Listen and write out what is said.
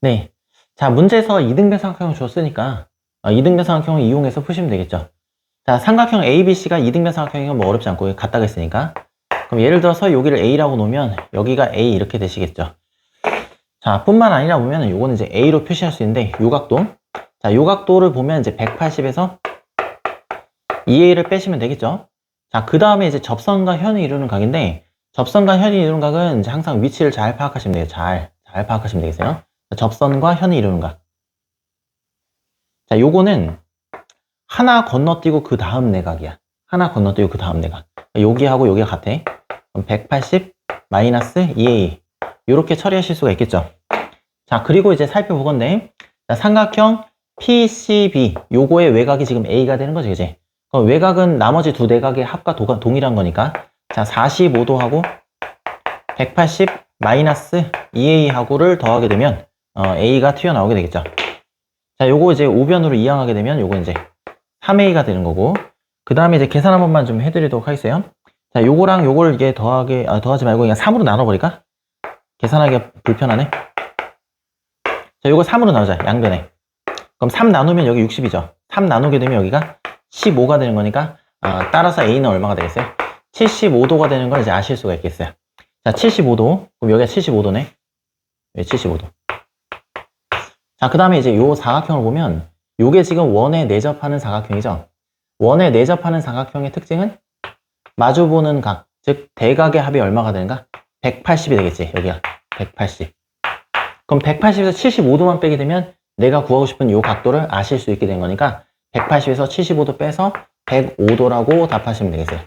네. 자, 문제에서 이등변 삼각형을 줬으니까 어, 이등변 삼각형을 이용해서 푸시면 되겠죠. 자, 삼각형 ABC가 이등변 삼각형이면 뭐 어렵지 않고 같다고 했으니까 그럼 예를 들어서 여기를 A라고 놓으면 여기가 A 이렇게 되시겠죠. 자, 뿐만 아니라 보면 요거는 이제 A로 표시할 수 있는데 요 각도 자, 요 각도를 보면 이제 180에서 2A를 빼시면 되겠죠. 자, 그 다음에 이제 접선과 현이 이루는 각인데 접선과 현이 이루는 각은 이제 항상 위치를 잘 파악하시면 돼요. 잘, 잘 파악하시면 되겠어요. 접선과 현이 이루는 각. 자, 요거는 하나 건너뛰고 그 다음 내각이야. 하나 건너뛰고 그 다음 내각. 여기하고 여기가 같아. 그럼 180 마이너스 2A. 이렇게 처리하실 수가 있겠죠. 자, 그리고 이제 살펴보건데, 자, 삼각형 PCB. 요거의 외곽이 지금 A가 되는 거지, 그지? 그럼 외곽은 나머지 두 내각의 합과 도가 동일한 거니까. 자, 45도하고 180 마이너스 2A하고를 더하게 되면, 어, A가 튀어나오게 되겠죠. 자, 요거 이제 우변으로 이항하게 되면 요거 이제 3A가 되는 거고 그 다음에 이제 계산 한 번만 좀 해드리도록 하겠어요. 자, 요거랑 요걸 이게 더하게 아, 더하지 말고 그냥 3으로 나눠버릴까? 계산하기가 불편하네. 자, 요거 3으로 나누자 양변에. 그럼 3 나누면 여기 60이죠. 3 나누게 되면 여기가 15가 되는 거니까 아, 따라서 A는 얼마가 되겠어요? 75도가 되는 걸 이제 아실 수가 있겠어요. 자, 75도. 그럼 여기가 75도네. 네, 75도. 자, 그 다음에 이제 요 사각형을 보면 요게 지금 원에 내접하는 사각형이죠. 원에 내접하는 사각형의 특징은 마주보는 각, 즉 대각의 합이 얼마가 되는가? 180이 되겠지. 여기가 180. 그럼 180에서 75도만 빼게 되면 내가 구하고 싶은 요 각도를 아실 수 있게 된 거니까 180에서 75도 빼서 105도라고 답하시면 되겠어요.